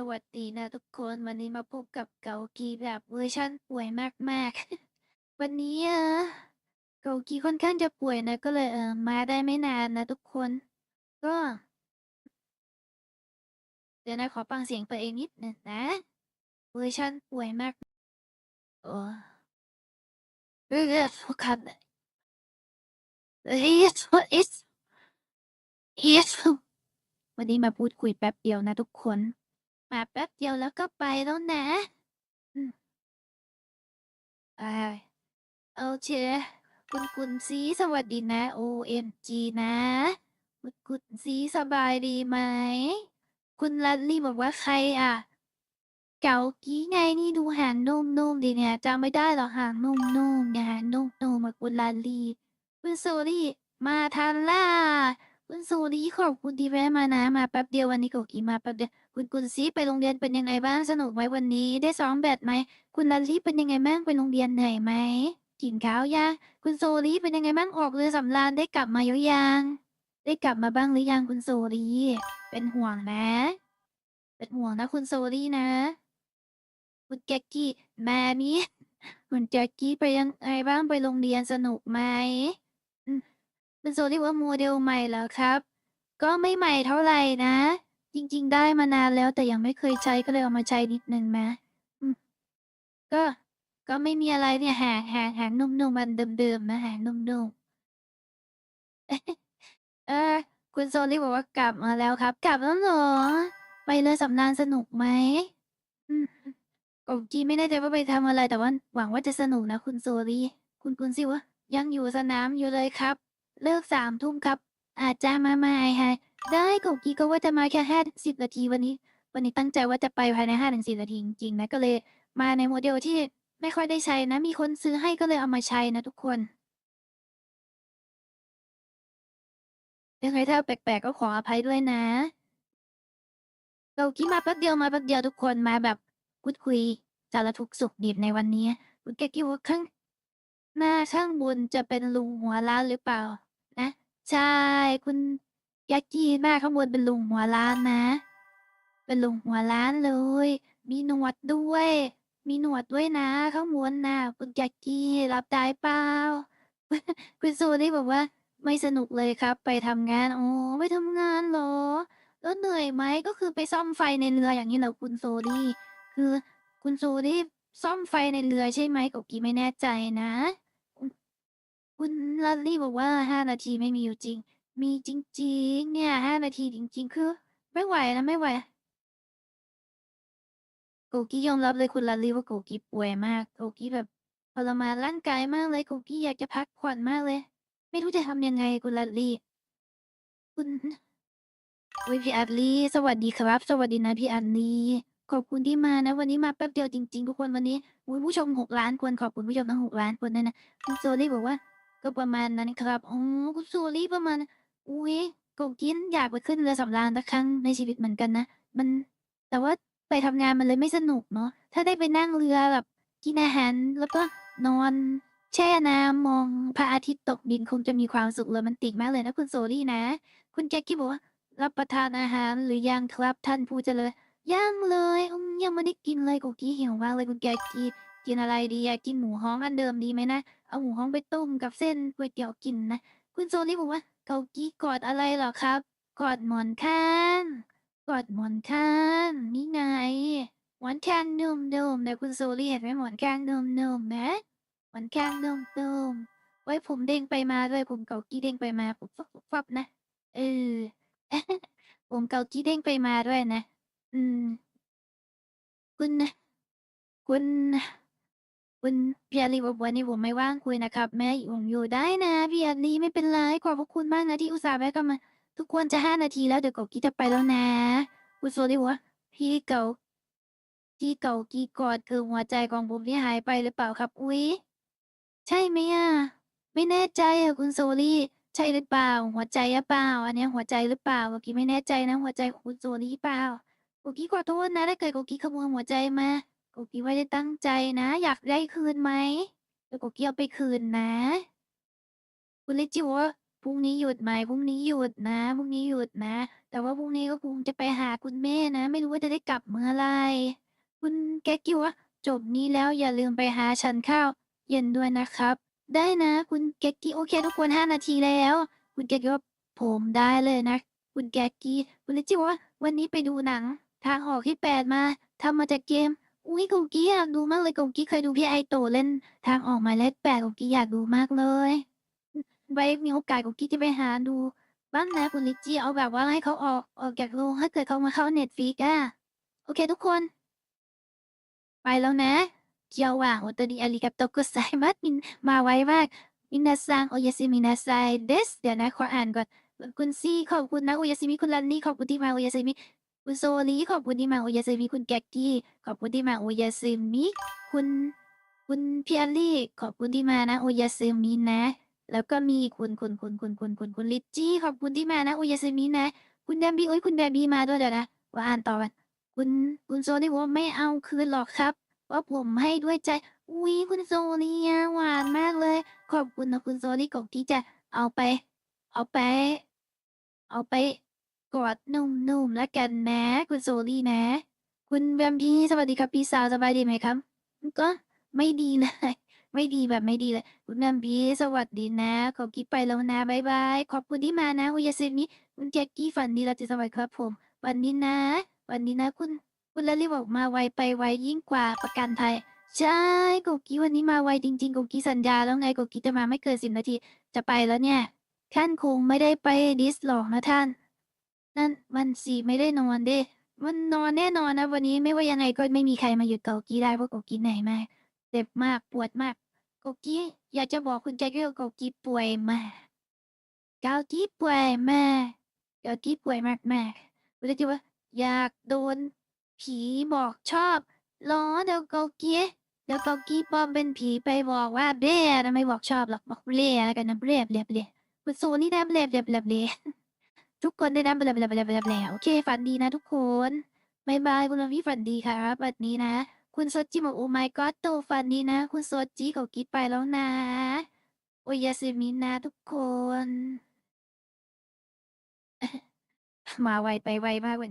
สวัสดีนะทุกคน วันนี้มาพบกับเกากีแบบเวอร์ชันป่วยมากๆ วันนี้อะเกากีค่อนข้างจะป่วยนะ ก็เลยเออมาได้ไม่นานนะทุกคน ก็ เดี๋ยวนะขอฟังเสียงตัวเองนิดนึงนะ เวอร์ชันป่วยมากโอ้เรื่องสำคัญเฮ้ยเอสเอสวันนี้มาพูดคุยแป๊บเดียวนะทุกคน มาแป๊บเดียวแล้วก็ไปแล้วนะอืมอ่าโอเคคุณกุนซีสวัสดีนะ OMG นะคุณกุนซีสบายดีไหม คุณลัดลี่บอกว่าใครอะ เกากี้ไงนี่ดูหางนุ่มๆดีเนี่ยจำไม่ได้หรอกหางนุ่มๆเนี่ยหางนุ่มๆมาคุณลัดลี่คุณโซลี่มาทันล่ะ คุณโซลี่ขอบคุณที่แวะมานะ มาแป๊บเดียววันนี้ก๋ากี้มาแป๊บเดียวคุณกุนซีไปโรงเรียนเป็นยังไงบ้างสนุกไหมวันนี้ ได้ซ้อมแบดไหมคุณลัลลี่เป็นยังไงบ้างไปโรงเรียนเหนื่อยไหมกินข้าวยังคุณโซลี่เป็นยังไงบ้างออกเรือสำราญได้กลับมาหรือยังได้กลับมาบ้างหรือยังคุณโซลี่เป็นห่วงนะ เป็นห่วงนะคุณโซลี่นะ คุณแจ็กกี้แม่นี้คุณแจ็กกี้ไปยังไงบ้างไปโรงเรียนสนุกไหม คุณโซลี่ว่าโมเดลใหม่เหรอครับ ก็ไม่ใหม่เท่าไหร่นะ จริง ๆ ได้มานานแล้วแต่ยังไม่เคยใช้ก็เลยเอามาใช้นิดนึงนะก็ ก็ไม่มีอะไรเนี่ยหางหางหางนุ่มๆมันเดิมๆนะหางนุ่มๆเออคุณโซลี่บอกว่ากลับมาแล้วครับ กลับแล้วเหรอไปเรือสำราญสนุกไหมอืมผมจีไม่แน่ใจว่าไปทำอะไรแต่ว่าหวังว่าจะสนุกนะคุณโซลี่คุณกุนซิวะยังอยู่สนามอยู่เลยครับ เลิกสามทุ่มครับ อาจจะมาใหม่ฮะ ได้กบกีก็ว่าจะมาแค่ห้าสิบนาทีวันนี้ วันนี้ตั้งใจว่าจะไปภายในห้าถึงสิบนาทีจริงๆนะก็เลยมาในโมเดลที่ไม่ค่อยได้ใช้นะ มีคนซื้อให้ก็เลยเอามาใช้นะทุกคนยังไงถ้าแปลกๆก็ขออภัยด้วยนะเราคิดมาแป๊บเดียวมาแป๊บเดียวทุกคนมาแบบพูดคุยสารทุกสุขดิบในวันนี้คุณแกคิดว่าข้างหน้าข้างบนจะเป็นลุงหัวล้านหรือเปล่า ใช่ คุณยักษ์จีหน้าข้างบนเป็นลุงหัวล้านนะ เป็นลุงหัวล้านเลย มีหนวดด้วย มีหนวดด้วยนะข้างบนนะคุณยักษ์จีรับได้เปล่า คุณซูนี่บอกว่า ไม่สนุกเลยครับ ไปทำงานโอ๋อไปทำงานเหรอแล้วเหนื่อยไหมก็คือไปซ่อมไฟในเรืออย่างนี้เหรอคุณโซดี้คือคุณโซดี้ซ่อมไฟในเรือใช่ไหมกบกีไม่แน่ใจนะ คุณลัลลี่บอกว่าห้านาทีไม่มีอยู่จริง มีจริง ๆ เนี่ยห้านาทีจริง ๆ คือ ไม่ไหวนะไม่ไหวโกกี้ยอมรับเลยคุณลัลลี่ว่าโกกี้ป่วยมากโกกี้แบบทรมานร่างกายมากเลยโกกี้อยากจะพักผ่อนมากเลย ไม่รู้จะทำยังไงคุณลัลลี่ คุณอุ๊ยพี่อัดลีสวัสดีครับ สวัสดีนะพี่อัดลีขอบคุณที่มานะ วันนี้มาแป๊บเดียวจริง ๆ ทุกคนวันนี้ผู้ชมหกล้านคนขอบคุณผู้ชมทั้งหกล้านคนด้วยนะคุณโซลี่บอกว่า ก็ประมาณนั้นครับอ๋อคุณโซลี่ประมาณ อุ๊ยโกกินอยากไปขึ้นเรือสำราญสักครั้งในชีวิตเหมือนกันนะ มัน แต่ว่าไปทำงานมันเลยไม่สนุกเนาะ ถ้าได้ไปนั่งเรือแบบกินอาหารแล้วก็นอน แช่น้ำมองพระอาทิตย์ตกดินคงจะมีความสุขโรแมนติกมากเลยนะคุณโซลี่นะ คุณแจ็คกี้บอกว่า รับประทานอาหารหรือยังครับท่านผู้เจริญยังเลยอืมยังไม่ได้กินเลยโกกี้หิวมากเลยคุณแจ็คกี้กินอะไรดีอยากกินหมูฮ้องอันเดิมดีไหมนะ เอาหมูฮ้องไปต้มกับเส้นก๋วยเตี๋ยวกินนะ คุณโซลี่บอกว่า เกากี้กอดอะไรเหรอครับ กอดหมอนข้างกอดหมอนข้างนี่ไงหมอนข้างนุ่มๆแต่คุณโซลี่เห็นไหมหมอนข้างนุ่มๆนะหมอนข้างนุ่มๆไว้ผมเด้งไปมาด้วยผมเกากี้เด้งไปมาปุ๊บฟับฟับนะเออผมเกากี้เด้งไปมาด้วยนะ อืม คุณนะคุณนะ คุณพี่อลีบอกวันนี้ผมไม่ว่างคุยนะครับแม่ผมอยู่ได้นะพี่อาลีไม่เป็นไรขอบพระคุณมากนะที่อุตส่าห์แวะกลับมาทุกคนจะห้านาทีแล้วเดี๋ยวเกากี้จะไปแล้วนะคุณโซลี่ว่าพี่เกาพี่เกากี้กอดคือหัวใจของผมที่หายไปหรือเปล่าครับอุ๊ยใช่ไหมอะไม่แน่ใจอะคุณโซลี่ใช่หรือเปล่า หัวใจหรือเปล่า อันนี้หัวใจหรือเปล่าเกากี้ไม่แน่ใจนะ หัวใจของคุณโซลี่เปล่าเกากี้ขอโทษนะถ้าเกิดเกกี้ขโมยหัวใจมา เกกี้ไม่ได้ตั้งใจนะ อยากได้คืนไหมเดี๋ยวเกากี้เอาไปคืนนะ คุณลิจิบอกว่าพรุ่งนี้หยุดไหมพรุ่งนี้หยุดนะพรุ่งนี้หยุดนะ แต่ว่าพรุ่งนี้ก็คงจะไปหาคุณแม่นะ ไม่รู้ว่าจะได้กลับเมื่อไหรคุณแก๊กกี้ว่าจบนี้แล้วอย่าลืมไปหาฉันข้าว เย็นด้วยนะครับ ได้นะ คุณแก๊กกี้โอเคทุกคนห้านาทีแล้ว คุณแก๊กกี้ว่าผมได้เลยนะ คุณแก๊กกี้คุณลิจิว่าวันนี้ไปดูหนัง ทางออกที่แปดมาทำมาจากเกม อุ้ยกุกกี้อยากดูมากเลยกุกกี้เคยดูพี่ไอโตเล่นทางออกหมายเลขแปดกุกกี้อยากดูมากเลยไว้มีโอกาสกุกกี้จะไปหาดูบ้างนะคุณลิจิเอาแบบว่าให้เขาออกออกจากโรงถ้าเกิดเขามาเข้าเน็ตฟิกอะโอเคทุกคน ไปแล้วนะเกียวว่างโอตดีอาริกับโตกุไซมัสมินมาไว้มากมินาซังโอยาซิมินาไซเดสเดี๋ยวนะขออ่านก่อนคุณซีขอบคุณนะโอยาซิมิคุณลันนี่ขอบคุณที่มาโอยาซิมิ คุณโซลีขอบคุณที่มาโอยาซิมิคุณแก๊กกี้ขอบคุณที่มาโอยาซิมิคุณคุณพี่อลลี่ขอบคุณที่มานะโอยาซิมินะ แล้วก็มีคุณคุณคุณคุณคุณคุณคุณลิจจี้ขอบคุณที่มานะโอยาซิมินะ คุณแดมบี้โอ้ยคุณแดมบี้มาด้วยเดี๋ยวนะว่าอ่านต่อกันคุณคุณโซลี่ว่าไม่เอาคืนหรอกครับ ว่าผมให้ด้วยใจอุ้ยคุณโซลี่หวานมากเลย ขอบคุณนะคุณโซลี่กบที่จะเอาไป เอาไป เอาไป กอดนุ่มๆแล้วกันนะคุณโซลี่นะคุณแวมพี่สวัสดีครับพี่สาวสบายดีไหมครับ ก็ไม่ดีเลย ไม่ดีแบบไม่ดีเลย คุณแวมพี่สวัสดีนะขอบกิ๊บไปแล้วนะบายบายขอบคุณที่มานะอุยาซิมิคุณแจ็คกี้ฝันดีเราจะสวัสดีครับผม วันนี้นะ วันนี้นะคุณคุณลลี่บอกมาไวไปไวยิ่งกว่าประกันภัยใช่โกกี้วันนี้มาไวจริงๆโกกี้สัญญาแล้วไงโกกี้จะมาไม่เกินสิบนาที จะไปแล้วเนี่ยท่านคงไม่ได้ไปดิสหรอกนะท่าน นั่นมันสิไม่ได้นอนเด้ มันนอนแน่นอนนะวันนี้ไม่ว่ายังไงก็ไม่มีใครมาหยุดโกกี้ได้เพราะโกกี้เหนื่อยมากเจ็บมากปวดมากโกกี้อยากจะบอกคุณแจ็คว่าโกกี้ป่วยมากโกกี้ป่วยมากโกกี้ป่วยมากมากคุณจะว่า อยากโดน ผีบอกชอบล้อเดี๋ยวโกกี้เดี๋ยวโกกี้ปลอมเป็นผีไปบอกว่าเบ้นะไม่บอกชอบหรอกบอกเบ้แล้วกันนะเบ้เบ้เบ้คุณโซนี่ได้เบ้เบ้เบ้เบ้ ทุกคนได้นะเบ้เบ้เบ้เบ้เบ้โอเคฝันดีนะทุกคนบายบายคุณลพี่ฝันดีครับวันนี้นะ คุณโซจิบอกโอ้ไม่ก็โตฝันดีนะ คุณโซจิเขากิดไปแล้วนะ โอยาซิมินะทุกคน มาไวไปไวมากเว้ย